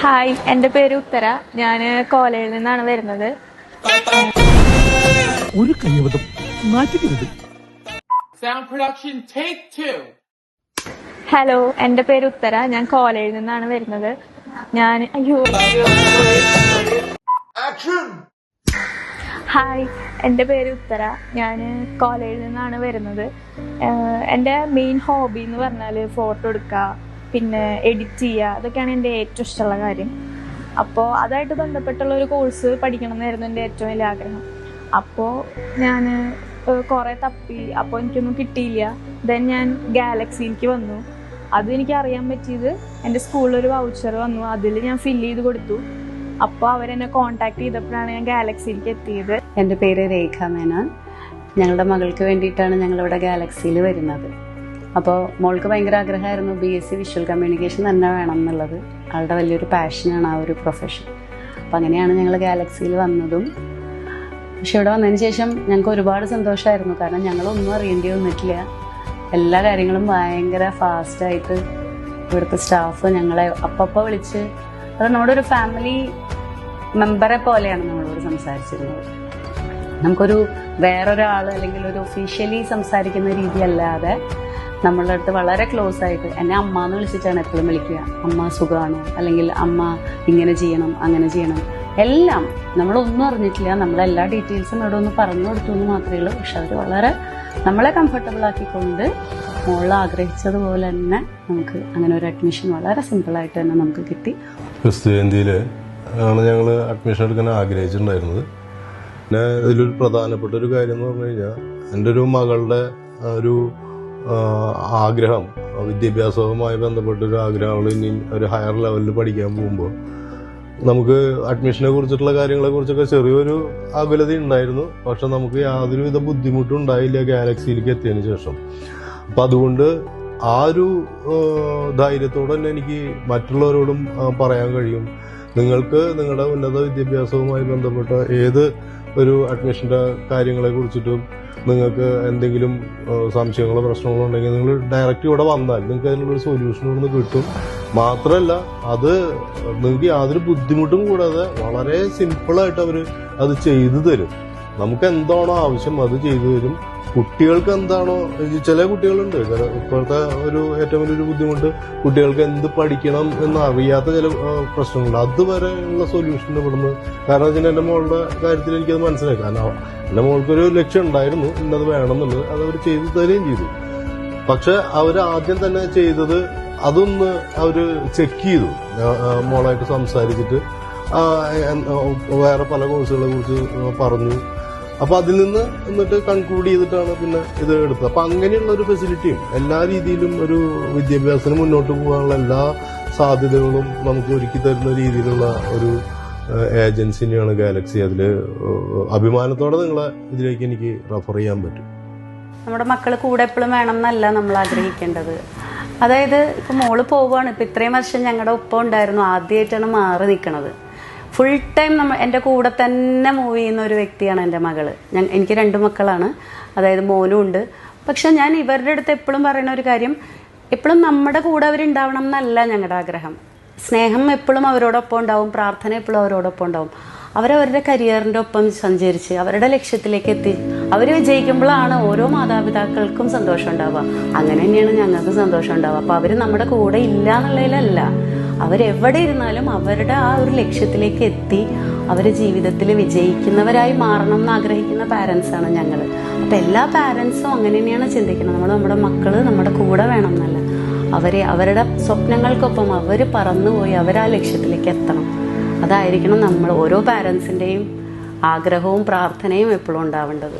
Hi എന്റെ പേര് ഉത്തര. ഞാൻ കോലയിൽ നിന്നാണ് വരുന്നത്. ഒരു കയ്യബദ്ധം മാറ്റിക്കരുത്. ഹലോ എന്റെ പേര് ഉത്തര. ഞാൻ കോലയിൽ നിന്നാണ് വരുന്നത്. ഞാൻ അയ്യോ. ഹായ് എന്റെ പേര് ഉത്തര. ഞാൻ കോളേജിൽ നിന്നാണ് വരുന്നത്. എന്റെ മെയിൻ ഹോബി എന്ന് പറഞ്ഞാൽ ഫോട്ടോ എടുക്കുക പിന്നെ എഡിറ്റ് ചെയ്യുക അതൊക്കെയാണ് എന്റെ ഏറ്റവും ഇഷ്ടമുള്ള കാര്യം. അപ്പോൾ അതായിട്ട് ബന്ധപ്പെട്ടുള്ള ഒരു കോഴ്സ് പഠിക്കണം എന്നായിരുന്നു എന്റെ ഏറ്റവും വലിയ ആഗ്രഹം. അപ്പോൾ ഞാൻ കുറേ തപ്പി അപ്പോൾ എനിക്കൊന്നും കിട്ടിയില്ല. ദെൻ ഞാൻ ഗാലക്സിയിലേക്ക് വന്നു. അത് എനിക്ക് അറിയാൻ പറ്റിയത് എന്റെ സ്കൂളിലൊരു വൗച്ചർ വന്നു. അതിൽ ഞാൻ ഫില്ല് ചെയ്ത് കൊടുത്തു. അപ്പോൾ അവരെന്നെ കോൺടാക്ട് ചെയ്തപ്പോഴാണ് ഞാൻ ഗാലക്സിയിലേക്ക് എത്തിയത്. എന്റെ പേര് രേഖ മേനോൻ. ഞങ്ങളുടെ മകൾക്ക് വേണ്ടിയിട്ടാണ് ഞങ്ങളിവിടെ ഗാലക്സിയിൽ വരുന്നത്. അപ്പോൾ മോൾക്ക് ഭയങ്കര ആഗ്രഹമായിരുന്നു B S C visual communication തന്നെ വേണം എന്നുള്ളത്. ആളുടെ വലിയൊരു പാഷനാണ് ആ ഒരു പ്രൊഫഷൻ അപ്പം അങ്ങനെയാണ് ഞങ്ങൾ ഗാലക്സിയിൽ വന്നതും. പക്ഷെ ഇവിടെ വന്നതിന് ശേഷം ഞങ്ങൾക്ക് ഒരുപാട് സന്തോഷമായിരുന്നു. കാരണം ഞങ്ങളൊന്നും അറിയേണ്ടി വന്നിട്ടില്ല. എല്ലാ കാര്യങ്ങളും ഭയങ്കര ഫാസ്റ്റായിട്ട് ഇവിടുത്തെ സ്റ്റാഫ് ഞങ്ങളെ അപ്പപ്പോൾ വിളിച്ച് അത് നമ്മുടെ ഒരു ഫാമിലി മെമ്പറെ പോലെയാണ് നമ്മളോട് സംസാരിച്ചിരുന്നത്. നമുക്കൊരു വേറൊരാൾ അല്ലെങ്കിൽ ഒരു ഒഫീഷ്യലി സംസാരിക്കുന്ന രീതിയല്ലാതെ നമ്മളുടെ അടുത്ത് വളരെ ക്ലോസ് ആയിട്ട് എന്നെ അമ്മ എന്ന് വിളിച്ചിട്ടാണ് എപ്പോഴും വിളിക്കുക. അമ്മ സുഖമാണോ അല്ലെങ്കിൽ അമ്മ ഇങ്ങനെ ചെയ്യണം അങ്ങനെ ചെയ്യണം. എല്ലാം നമ്മളൊന്നും അറിഞ്ഞിട്ടില്ല. നമ്മളെല്ലാ ഡീറ്റെയിൽസും ഇവിടെ ഒന്ന് പറഞ്ഞു കൊടുത്തു എന്ന് മാത്രമേ ഉള്ളൂ. പക്ഷെ അവർ വളരെ നമ്മളെ കംഫർട്ടബിൾ ആക്കിക്കൊണ്ട് മോൾ ആഗ്രഹിച്ചതുപോലെ തന്നെ നമുക്ക് അങ്ങനെ ഒരു അഡ്മിഷൻ വളരെ സിമ്പിളായിട്ട് തന്നെ നമുക്ക് കിട്ടി. ക്രിസ്തു ജയന്തിയിൽ ആണ് ഞങ്ങൾ അഡ്മിഷൻ എടുക്കാൻ ആഗ്രഹിച്ചിട്ടുണ്ടായിരുന്നത്. പിന്നെ ഇതിലൊരു പ്രധാനപ്പെട്ട ഒരു കാര്യം എന്ന് പറഞ്ഞു കഴിഞ്ഞാൽ എന്റെ ഒരു മകളുടെ ഒരു ആഗ്രഹം വിദ്യാഭ്യാസവുമായി ബന്ധപ്പെട്ട ഒരു ആഗ്രഹം അവൾ ഇനി ഒരു ഹയർ ലെവലിൽ പഠിക്കാൻ പോകുമ്പോൾ നമുക്ക് അഡ്മിഷനെ കുറിച്ചിട്ടുള്ള കാര്യങ്ങളെ കുറിച്ചൊക്കെ ചെറിയൊരു ആകുലത ഉണ്ടായിരുന്നു പക്ഷെ നമുക്ക് യാതൊരുവിധ ബുദ്ധിമുട്ടും ഉണ്ടായില്ല ഗാലക്സിയിലേക്ക് എത്തിയതിന് ശേഷം. അപ്പം അതുകൊണ്ട് ആ ഒരു ധൈര്യത്തോടെ തന്നെ എനിക്ക് മറ്റുള്ളവരോടും പറയാൻ കഴിയും. നിങ്ങൾക്ക് നിങ്ങളുടെ ഉന്നത വിദ്യാഭ്യാസവുമായി ബന്ധപ്പെട്ട ഏത് ഒരു അഡ്മിഷന്റെ കാര്യങ്ങളെ കുറിച്ചിട്ടും നിങ്ങൾക്ക് എന്തെങ്കിലും സംശയങ്ങളോ പ്രശ്നങ്ങളോ ഉണ്ടെങ്കിൽ നിങ്ങൾ ഡയറക്റ്റ് ഇവിടെ വന്നാൽ നിങ്ങൾക്ക് അതിനുള്ളൊരു സൊല്യൂഷൻ ഇവിടുന്ന് കിട്ടും. മാത്രമല്ല അത് നിങ്ങൾക്ക് യാതൊരു ബുദ്ധിമുട്ടും കൂടാതെ വളരെ സിമ്പിളായിട്ട് അവർ അത് ചെയ്തു തരും. നമുക്ക് എന്താണോ ആവശ്യം അത് ചെയ്തു തരും. കുട്ടികൾക്ക് എന്താണോ ചില കുട്ടികളുണ്ട്. ഇപ്പോഴത്തെ ഒരു ഏറ്റവും വലിയൊരു ബുദ്ധിമുട്ട് കുട്ടികൾക്ക് എന്ത് പഠിക്കണം എന്ന് അറിയാത്ത ചില പ്രശ്നങ്ങളുണ്ട്. അതുവരെ ഉള്ള സൊല്യൂഷൻ ഇവിടുന്ന് കാരണം വെച്ചാൽ എന്റെ മോളുടെ കാര്യത്തിൽ എനിക്കത് മനസ്സിലായി. കാരണം എന്റെ മോൾക്കൊരു ലക്ഷ്യം ഉണ്ടായിരുന്നു. ഇന്നത് വേണം എന്നുള്ളത് അത് അവർ ചെയ്തു തരികയും ചെയ്തു. പക്ഷെ അവർ ആദ്യം തന്നെ ചെയ്തത് അതൊന്ന് അവർ ചെക്ക് ചെയ്തു. മോളായിട്ട് സംസാരിച്ചിട്ട് വേറെ പല കോഴ്സുകളെ കുറിച്ച് പറഞ്ഞു. അപ്പൊ അതിൽ നിന്ന് എന്നിട്ട് കൺക്ലൂഡ് ചെയ്തിട്ടാണ് പിന്നെ ഇത് എടുത്തത്. അപ്പൊ അങ്ങനെയുള്ള ഒരു ഫെസിലിറ്റിയും എല്ലാ രീതിയിലും ഒരു വിദ്യാഭ്യാസത്തിന് മുന്നോട്ട് പോകാനുള്ള എല്ലാ സാധ്യതകളും നമുക്ക് ഒരുക്കി തരുന്ന രീതിയിലുള്ള ഒരു ഏജൻസിനെയാണ് ഗാലക്സി അതിൽ അഭിമാനത്തോടെ നിങ്ങളെ ഇതിലേക്ക് എനിക്ക് റെഫർ ചെയ്യാൻ പറ്റും. നമ്മുടെ മക്കൾ കൂടെ എപ്പോഴും വേണം എന്നല്ല നമ്മൾ ആഗ്രഹിക്കേണ്ടത്. അതായത് ഇപ്പം മോൾ പോവുകയാണ് ഇപ്പം ഇത്രയും വർഷം ഞങ്ങളുടെ ഒപ്പം ഉണ്ടായിരുന്നു. ആദ്യമായിട്ടാണ് മാറി നിൽക്കണത് ഫുൾ ടൈം നമ്മൾ എന്റെ കൂടെ തന്നെ മൂവ് ചെയ്യുന്ന ഒരു വ്യക്തിയാണ് എന്റെ മകൾ. ഞാൻ എനിക്ക് രണ്ട് മക്കളാണ്. അതായത് മോനും ഉണ്ട്. പക്ഷെ ഞാൻ ഇവരുടെ അടുത്ത് എപ്പോഴും പറയുന്ന ഒരു കാര്യം എപ്പോഴും നമ്മുടെ കൂടെ അവരുണ്ടാവണം എന്നല്ല ഞങ്ങളുടെ ആഗ്രഹം. സ്നേഹം എപ്പോഴും അവരോടൊപ്പം ഉണ്ടാവും പ്രാർത്ഥന എപ്പോഴും അവരോടൊപ്പം ഉണ്ടാവും. അവരവരുടെ കരിയറിന്റെ ഒപ്പം സഞ്ചരിച്ച് അവരുടെ ലക്ഷ്യത്തിലേക്ക് എത്തി അവർ വിജയിക്കുമ്പോഴാണ് ഓരോ മാതാപിതാക്കൾക്കും സന്തോഷം ഉണ്ടാവുക. അങ്ങനെ തന്നെയാണ് ഞങ്ങൾക്ക് സന്തോഷം ഉണ്ടാവുക. അപ്പോൾ അവർ നമ്മുടെ കൂടെ ഇല്ല എന്നുള്ളതിലല്ല. അവരെവിടെ ഇരുന്നാലും അവരുടെ ആ ഒരു ലക്ഷ്യത്തിലേക്ക് എത്തി അവരെ ജീവിതത്തിൽ വിജയിക്കുന്നവരായി മാറണം എന്ന് ആഗ്രഹിക്കുന്ന പാരൻസാണ് ഞങ്ങൾ അപ്പം എല്ലാ പാരൻസും അങ്ങനെ തന്നെയാണ് ചിന്തിക്കുന്നത്. നമ്മൾ നമ്മുടെ മക്കൾ നമ്മുടെ കൂടെ വേണം എന്നല്ല. അവരെ അവരുടെ സ്വപ്നങ്ങൾക്കൊപ്പം അവർ പറന്നുപോയി അവർ ആ ലക്ഷ്യത്തിലേക്ക് എത്തണം. അതായിരിക്കണം നമ്മൾ ഓരോ പാരൻസിന്റെയും ആഗ്രഹവും പ്രാർത്ഥനയും എപ്പോഴും ഉണ്ടാവേണ്ടത്.